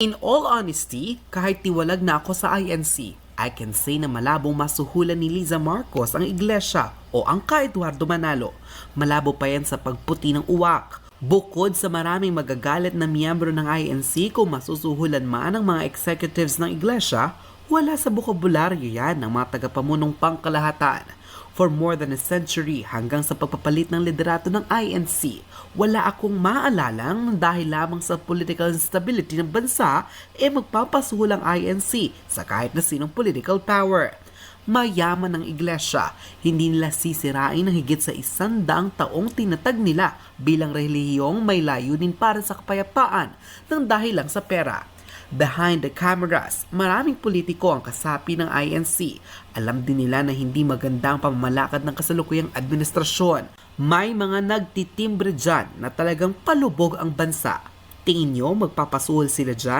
In all honesty, kahit tiwalag na ako sa INC, I can say na malabong masuhulan ni Liza Marcos ang iglesia o ang ka Eduardo Manalo. Malabo pa yan sa pagputi ng uwak. Bukod sa maraming magagalit na miyembro ng INC kung masusuhulan man ang mga executives ng iglesia, wala sa bokabularyo yan ng mga tagapamunong pangkalahatan. For more than a century hanggang sa pagpapalit ng liderato ng INC, wala akong maalalang dahil lamang sa political instability ng bansa e eh magpapasuhol ang INC sa kahit na sinong political power. Mayaman ng iglesia, hindi nila sisirain ng higit sa isang daang taong tinatag nila bilang relihiyong may layunin para sa kapayapaan ng dahil lang sa pera. Behind the cameras, maraming politiko ang kasapi ng INC. Alam din nila na hindi maganda ang pamamalakad ng kasalukuyang administrasyon. May mga nagtitimbre dyan na talagang palubog ang bansa. Tingin nyo magpapasuhol sila dyan?